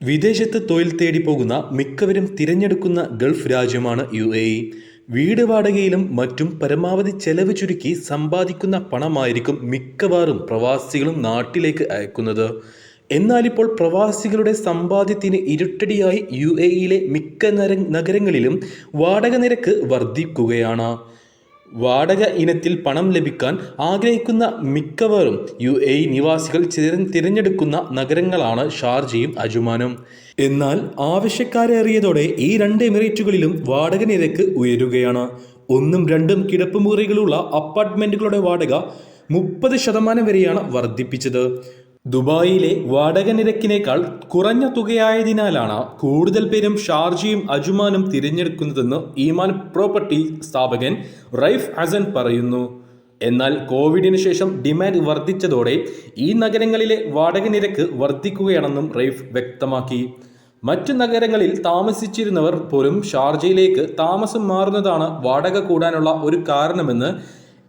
വിദേശത്ത് തൊഴിൽ തേടി പോകുന്ന മിക്കവരും തിരഞ്ഞെടുക്കുന്ന ഗൾഫ് രാജ്യമാണ് യു എ ഇ. വീട് വാടകയിലും മറ്റും പരമാവധി ചെലവ് ചുരുക്കി സമ്പാദിക്കുന്ന പണമായിരിക്കും മിക്കവാറും പ്രവാസികളും നാട്ടിലേക്ക് അയക്കുന്നത്. എന്നാലിപ്പോൾ പ്രവാസികളുടെ സമ്പാദ്യത്തിന് ഇരുട്ടടിയായി യു എ ഇയിലെ മിക്ക നഗരങ്ങളിലും വാടക നിരക്ക് വർദ്ധിക്കുകയാണ്. വാടക ഇനത്തിൽ പണം ലഭിക്കാൻ ആഗ്രഹിക്കുന്ന മിക്കവാറും യു എ നിവാസികൾ തിരഞ്ഞെടുക്കുന്ന നഗരങ്ങളാണ് ഷാർജയും അജുമാനും. എന്നാൽ ആവശ്യക്കാരേറിയതോടെ ഈ രണ്ട് എമിറേറ്റുകളിലും വാടക നിരക്ക് ഉയരുകയാണ്. ഒന്നും രണ്ടും കിടപ്പുമുറികളുള്ള അപ്പാർട്ട്മെന്റുകളുടെ വാടക മുപ്പത് ശതമാനം വരെയാണ് വർദ്ധിപ്പിച്ചത്. ദുബായിലെ വാടക നിരക്കിനേക്കാൾ കുറഞ്ഞ തുകയായതിനാലാണ് കൂടുതൽ പേരും ഷാർജയും അജുമാനും തിരഞ്ഞെടുക്കുന്നതെന്ന് ഈമാൻ പ്രോപ്പർട്ടി സ്ഥാപകൻ റൈഫ് ഹസൻ പറയുന്നു. എന്നാൽ കോവിഡിന് ശേഷം ഡിമാൻഡ് വർദ്ധിച്ചതോടെ ഈ നഗരങ്ങളിലെ വാടക നിരക്ക് വർദ്ധിക്കുകയാണെന്നും റൈഫ് വ്യക്തമാക്കി. മറ്റു നഗരങ്ങളിൽ താമസിച്ചിരുന്നവർ പോലും ഷാർജയിലേക്ക് താമസം മാറുന്നതാണ് വാടക കൂടാനുള്ള ഒരു കാരണമെന്ന്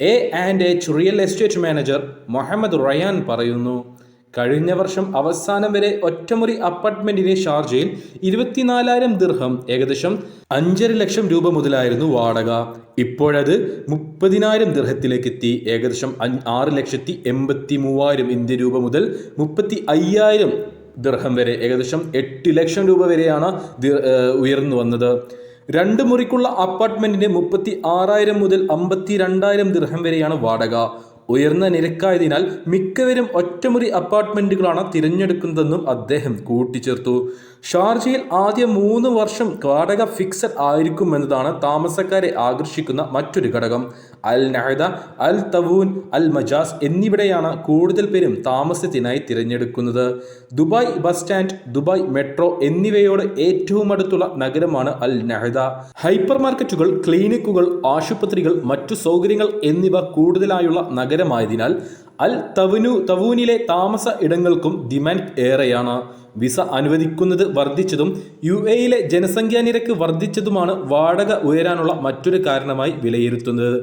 A and H real estate manager Muhammad Rayan പറയുന്നു. കഴിഞ്ഞ വർഷം അവസാനം വരെ ഒറ്റമുറി അപ്പാർട്ട്മെന്റിന് ഷാർജയിൽ ഇരുപത്തിനാലായിരം ദിർഹം ഏകദേശം അഞ്ചര ലക്ഷം രൂപ മുതലായിരുന്നു വാടക. ഇപ്പോഴത് മുപ്പതിനായിരം ദിർഹത്തിലേക്ക് എത്തി ഏകദേശം ആറ് ലക്ഷത്തി എൺപത്തി മൂവായിരം ഇന്ത്യൻ രൂപ മുതൽ മുപ്പത്തി അയ്യായിരം ദിർഹം വരെ ഏകദേശം എട്ട് ലക്ഷം രൂപ വരെയാണ് ഉയർന്നു വന്നത്. രണ്ട് മുറിക്കുള്ള അപ്പാർട്ട്മെന്റിന് മുപ്പത്തി ആറായിരം മുതൽ അമ്പത്തി രണ്ടായിരം ദിർഹം വരെയാണ് വാടക. ഉയർന്ന നിരക്കായതിനാൽ മിക്കവരും ഒറ്റമുറി അപ്പാർട്ട്മെന്റുകളാണ് തിരഞ്ഞെടുക്കുന്നതെന്നും അദ്ദേഹം കൂട്ടിച്ചേർത്തു. ഷാർജയിൽ ആദ്യ മൂന്ന് വർഷം വാടക ഫിക്സഡ് ആയിരിക്കും എന്നതാണ് താമസക്കാരെ ആകർഷിക്കുന്ന മറ്റൊരു ഘടകം. അൽ നഹദ അൽ തവൂൻ അൽ മജാസ് എന്നിവിടെയാണ് കൂടുതൽ പേരും താമസത്തിനായി തിരഞ്ഞെടുക്കുന്നത്. Dubai bus stand Dubai metro എന്നിവയോട് ഏറ്റവും അടുത്തുള്ള നഗരമാണ് അൽ നഹദ. ഹൈപ്പർ മാർക്കറ്റുകൾ ക്ലിനിക്കുകൾ ആശുപത്രികൾ മറ്റു സൗകര്യങ്ങൾ എന്നിവ കൂടുതലായുള്ള നഗരമായതിനാൽ അൽ തവനു തവൂനിലെ താമസ ഇടങ്ങൾക്കും ഡിമാൻഡ് ഏറെയാണ്. വിസ അനുവദിക്കുന്നത് വർദ്ധിച്ചതും യു എയിലെ ജനസംഖ്യാ നിരക്ക് വർദ്ധിച്ചതുമാണ് വാടക ഉയരാനുള്ള മറ്റൊരു കാരണമായി വിലയിരുത്തുന്നത്.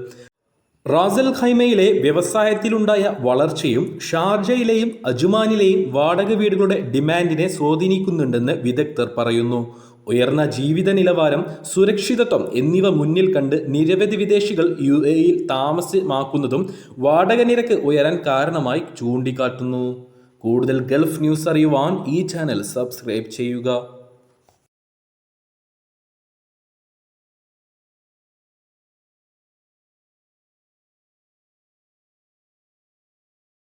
റാസൽ ഖൈമയിലെ വ്യവസായത്തിലുണ്ടായ വളർച്ചയും ഷാർജയിലെയും അജുമാനിലെയും വാടക വീടുകളുടെ ഡിമാൻഡിനെ സ്വാധീനിക്കുന്നുണ്ടെന്ന് വിദഗ്ധർ പറയുന്നു. ഉയർന്ന ജീവിത നിലവാരം സുരക്ഷിതത്വം എന്നിവ മുന്നിൽ കണ്ട് നിരവധി വിദേശികൾ യു എയിൽ താമസമാക്കുന്നതും വാടക നിരക്ക് ഉയരാൻ കാരണമായി ചൂണ്ടിക്കാട്ടുന്നു. കൂടുതൽ ഗൾഫ് ന്യൂസ് അറിയുവാൻ ഈ ചാനൽ സബ്സ്ക്രൈബ് ചെയ്യുക.